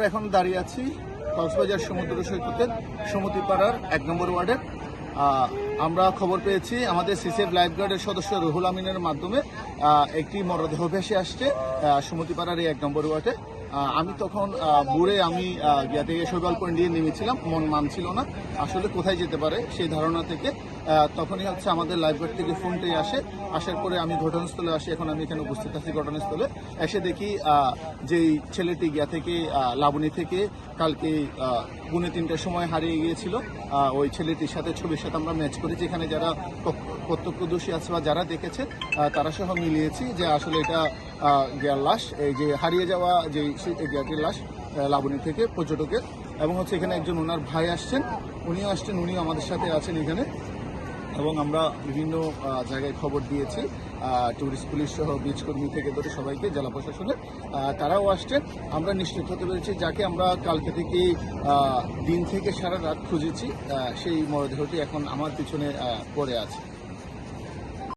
আমরা এখন দাঁড়িয়ে আছি কক্সবাজার সমুদ্র সৈকতের সমতিপাড়ার এক নম্বর ওয়ার্ডের আমরা খবর পেয়েছি, আমাদের সিসিএফ লাইফ গার্ডের সদস্য রুহুল আমিনের মাধ্যমে একটি মরদেহ ভেসে আসছে সমতিপাড়ার এই এক নম্বর ওয়ার্ডে। আমি তখন বুড়ে আমি গিয়া থেকে শৈবাল দিয়ে নেমেছিলাম, মন মানছিল না। আসলে কোথায় যেতে পারে সেই ধারণা থেকে তখনই হচ্ছে আমাদের লাইফগার্ড থেকে ফোনটাই আসে। আসার পরে আমি ঘটনাস্থলে আসি, এখন আমি এখানে উপস্থিত আছি ঘটনাস্থলে। এসে দেখি যেই ছেলেটি গিয়া থেকে লাবণী থেকে কালকে পুনে তিনটার সময় হারিয়ে গিয়েছিল ওই ছেলেটির সাথে ছবির সাথে আমরা ম্যাচ করেছি এখানে যারা প্রত্যক্ষদর্শী আছে বা যারা দেখেছে তারা সহ মিলিয়েছি যে আসলে এটা গিয়ার লাশ, এই যে হারিয়ে যাওয়া যে গিয়ারটির লাশ লাবণী থেকে পর্যটকের। এবং হচ্ছে এখানে একজন ওনার ভাই আসছেন, উনিও আসছেন, উনিও আমাদের সাথে আছেন এখানে। এবং আমরা বিভিন্ন জায়গায় খবর দিয়েছি টুরিস্ট পুলিশ সহ বীজ কর্মী থেকে ধরে সবাইকে, জেলা প্রশাসনের তারাও আসছেন আমরা নিশ্চিত হতে পেরেছি, যাকে আমরা কালকে থেকে দিন থেকে সারা রাত খুঁজেছি সেই মরদেহটি এখন আমার পিছনে পড়ে আছে।